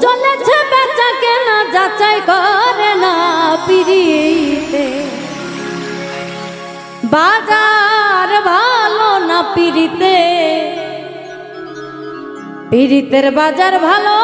চলেছে বেচা কেনা যাচাই করে না পিড়িতে। বাজার ভালো না পিড়িতে? পিড়িতের বাজার ভালো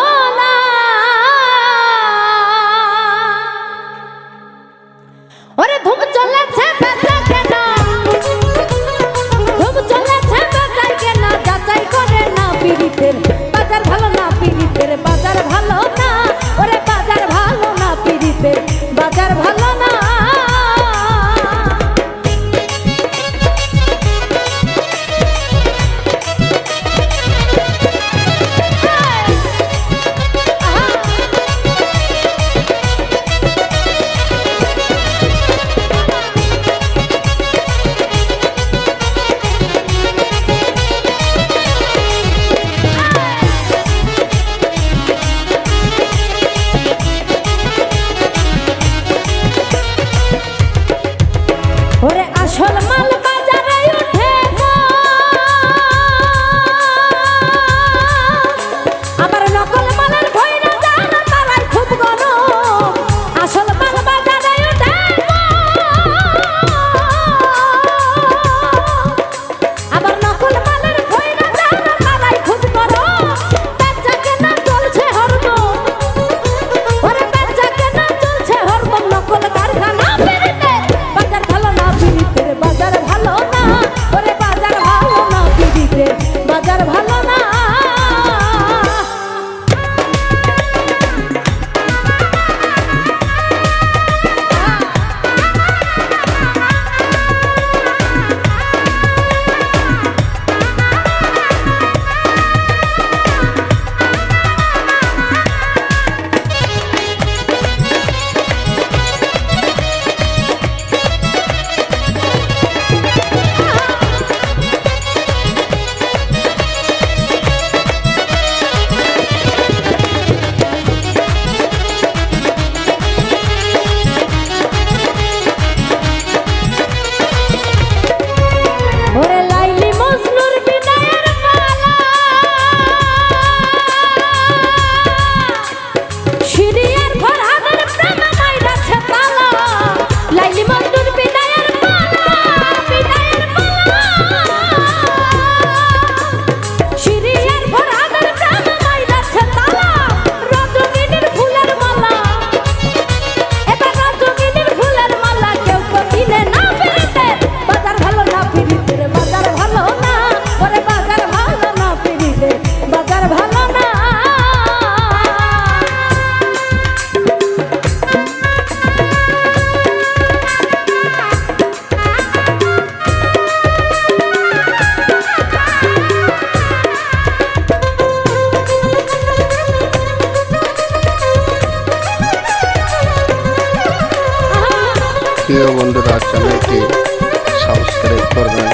প্রিয় বন্ধুরা চ্যানেলটি সাবস্ক্রাইব করবেন।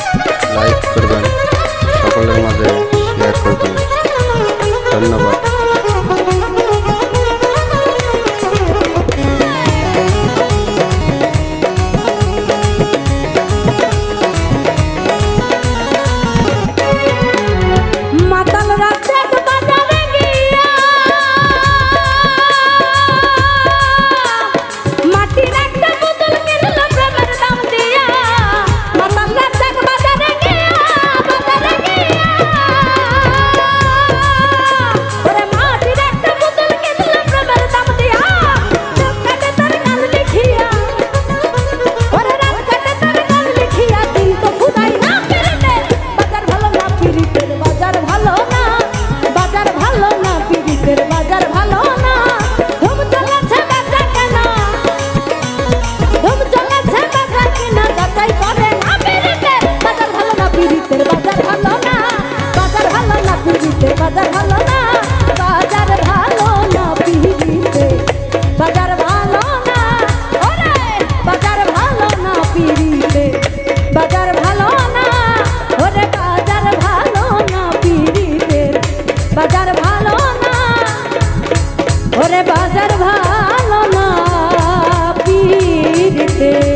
রে